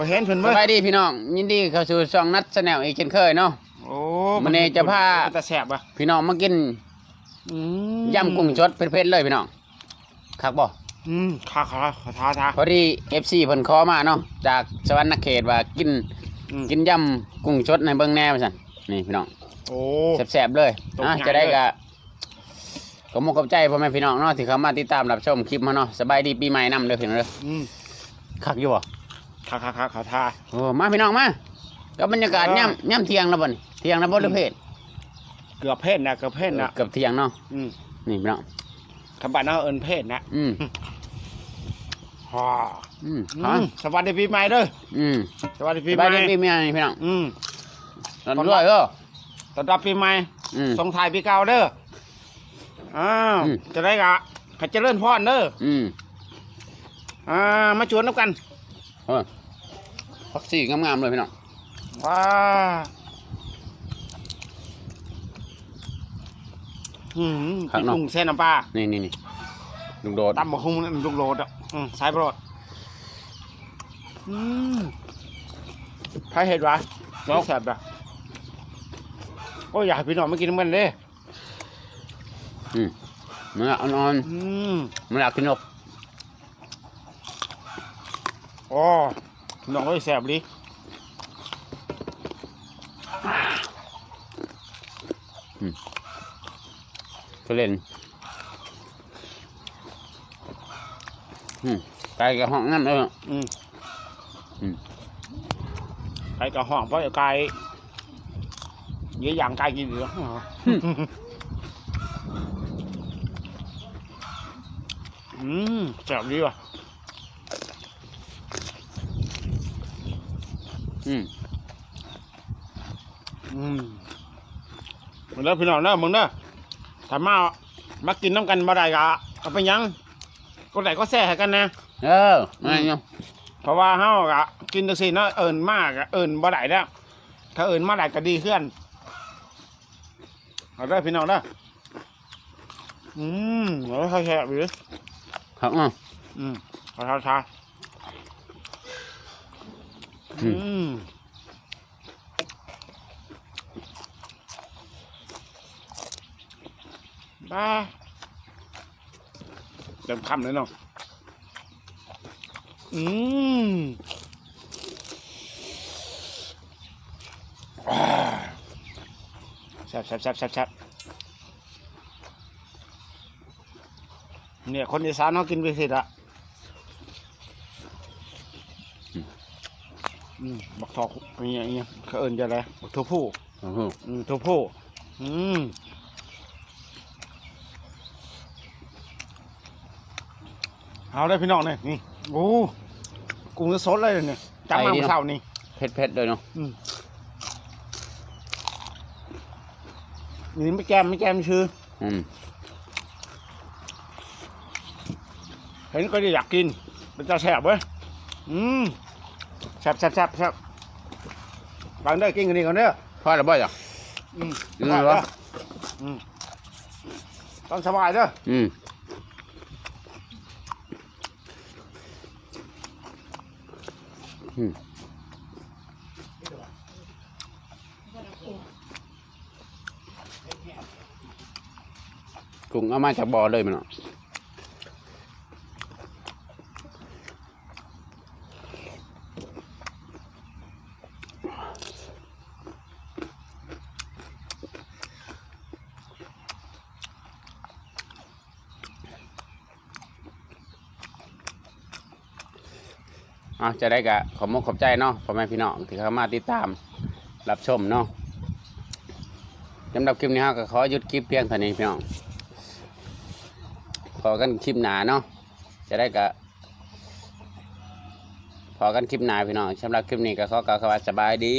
มาเห็นเพิ่นสเบิ่งบายดีพี่น้อง ยินดีเข้าสู่ช่องนัดแนลอีกเช่นเคยเนาะ โอ้มื้อนี้จะพามันจะแสบอะพี่น้องมากินอืมยำกุ้งสดเผ็ดๆเลยพี่น้องคักบ่อืมขาขาขอท้าท้าพอดี FC เพิ่นขอมาเนาะจากสวรรณเขตว่ากินอืมกินยำกุ้งสดในเบิ่งแน่ว่าซั่นนี่พี่น้อง โอ้แซ่บๆเลยตกอะใจจะได้เลยก็ขอบคุณขอบใจพ่อแม่พี่น้องเนาะที่เข้ามาติดตามรับชมคลิปมาเนาะสบายดีปีใหม่นำเด้อพี่น้องเด้ออืมคักอยู่บ่ ขาขาขาขอท้าโอ้มาพี่น้องมาก็บรรยากาศเออย่ำย่ำเที่ยงแล้วบ่นเที่ยงแล้วบ่หรือเพศเกือบเพศนะเกือบเพศนะเกือบเที่ยงเนาะอืมนี่พี่น้องคำบัตรน่าเอิญเพศนะอืมฮ่าอืมฮะสวัสดีปีใหม่เด้ออืมสวัสดีปีใหบาม่ยดีปีใหม่พี่น้องอืมนอนด้วยเออตอนรับปีใหม่อืมส่งท้ายปีเก่าเด้ออ้าวจะได้กะให้เจริญพรเด้ออืมอ่ามาชวนน้ำกันเออ พักซี่งามๆเลยพี่น้องว้าอืมกินกุ้งเส้นน้ำปลานี่นี่นี่ลูกโดดตำบะฮุงนั่นลูกโลดอะอืมสายโปรดอืมใครเห็นวะน้องแสบอะโอ้ยอยากให้พี่น้องมากินมันเลยอืมเมื่อเอานอนอืมเมื่ออยากกินนกโอ้ น้องเอ้ยแสบดิก็เล่นอืมไก่กับห้องนั่นเอออืมอืมไก่กับห้องเพราะไก่เยอะอย่างไก่กินเหลืออืมแสบดีว่ะ อืมอืมมึงเด้อพี่น้องเด้อมึงเด้อถ้ามามากินน้ำกันบ่ได้ก็เอาไปหยังก็ได้ก็แซ่ให้กันนะ เออมาเนาะเพราะว่าเฮาก็กินจังซี่เนาะเอิ้นมากอะเอิ้นบ่ได้แล้วถ้าเอิ้นมาได้ก็ดีขึ้นเอาเด้อพี่น้องเด้ออืมเอาใแซ่บๆอยู่ครับอะอืมขอทานทานอือืมม บ้าเต็มคำเลยเนาะอืมแซ่บแซ่บแซ่บแซ่บเนี่ย คนอีสานเขากินไปสิละ อืมบักทอกอะไรอย่างเงี้ยเขาเอิญจะอะไรบักทั่วผู้โอ้โหอืมทั่วผู้อืมเอาได้พี่น้องเนี่ยนี่โอ้กุ้งจะสดเลยเนี่ยจังมาเมื่อเช้านี่เผ็ดๆเลยเนาะอืมนี่ไม่แก้มไม่แก้มชื่อ อืมเห็นก็จะอยากกินเป็นจะแสบเว้ยอืม แสบแสบแสบแสบฟังเด้อกินกันนี่ก่อนเด้อพอแล้วบ่จ้ะอืมอืมเหรออืมต้องสบายเด้ออืมอืมกุ้งเอามาจากบ่อเลยมันเนาะ อะจะได้กะขอบมุกขอบใจเนาะพ่อแม่พี่น้องที่เข้ามาติดตามรับชมเนาะสำหรับคลิปนี้ฮะก็ขอหยุดคลิปเพียงเท่านี้พี่น้องพอกันคลิปหนาเนาะจะได้กะพอกันคลิปหนาพี่น้องสำหรับคลิปนี้ก็ขอกล่าวคำว่าสบายดี